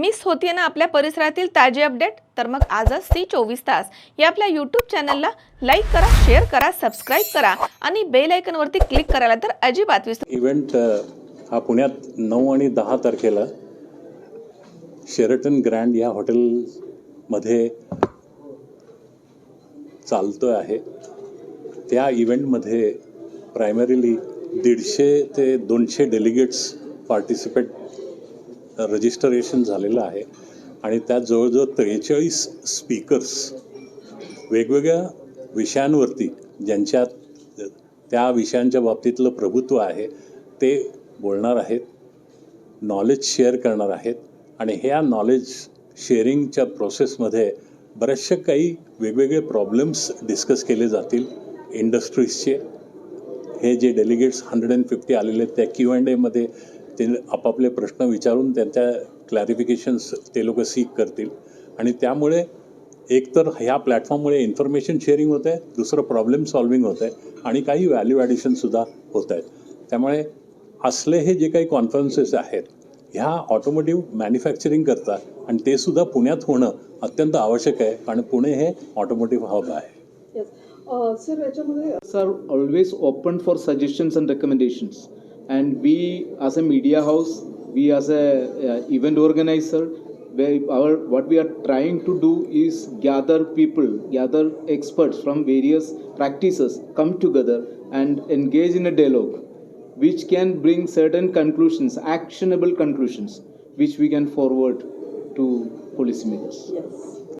Miss होतीये ना आपल्या परिसरातील ताजे अपडेट? तर मग आजच सी चोवीस तास. या आपल्या यूट्यूब चॅनलला लाईक करा शेअर करा सबस्क्राईब करा आणि बेल आयकॉनवरती क्लिक करायला तर अजिबात विसरू इव्हेंट हा पुण्यात नऊ आणि दहा तारखेला शेरटन ग्रँड या हॉटेलमध्ये चालतो आहे. त्या इव्हेंटमध्ये प्रायमरीली दीडशे ते दोनशे डेलिगेट्स पार्टिसिपेट रजिस्टरेशन झालेलं आहे आणि त्यात जवळजवळ त्रेचाळीस स्पीकर्स वेगवेगळ्या विषयांवरती ज्यांच्यात त्या विषयांच्या बाबतीतलं प्रभुत्व आहे ते बोलणार आहेत नॉलेज शेअर करणार आहेत आणि ह्या नॉलेज शेअरिंगच्या प्रोसेसमध्ये बरेचसे काही वेगवेगळे प्रॉब्लेम्स डिस्कस केले जातील इंडस्ट्रीजचे हे जे डेलिगेट्स हंड्रेड अँड फिफ्टी आलेले आहेत त्या क्यू अँड एमध्ये ते आपापले प्रश्न विचारून त्यांच्या क्लॅरिफिकेशन्स ते लोक सीक करतील. आणि त्यामुळे एकतर ह्या प्लॅटफॉर्ममुळे इन्फॉर्मेशन शेअरिंग होतं आहे दुसरं प्रॉब्लेम सॉल्विंग होतं आहे आणि काही व्हॅल्यू ॲडिशनसुद्धा होत आहेत त्यामुळे असले हे जे काही कॉन्फरन्सेस आहेत ह्या ऑटोमोटिव्ह मॅन्युफॅक्चरिंग करता आणि ते सुद्धा पुण्यात होणं अत्यंत आवश्यक आहे कारण पुणे हे ऑटोमोटिव्ह हब आहे. सर याच्यामध्ये sir always open for suggestions and recommendations and we as a media house we as a uh, event organizer our what we are trying to do is gather people gather experts from various practices come together and engage in a dialogue which can bring certain conclusions actionable conclusions which we can forward to policymakers yes.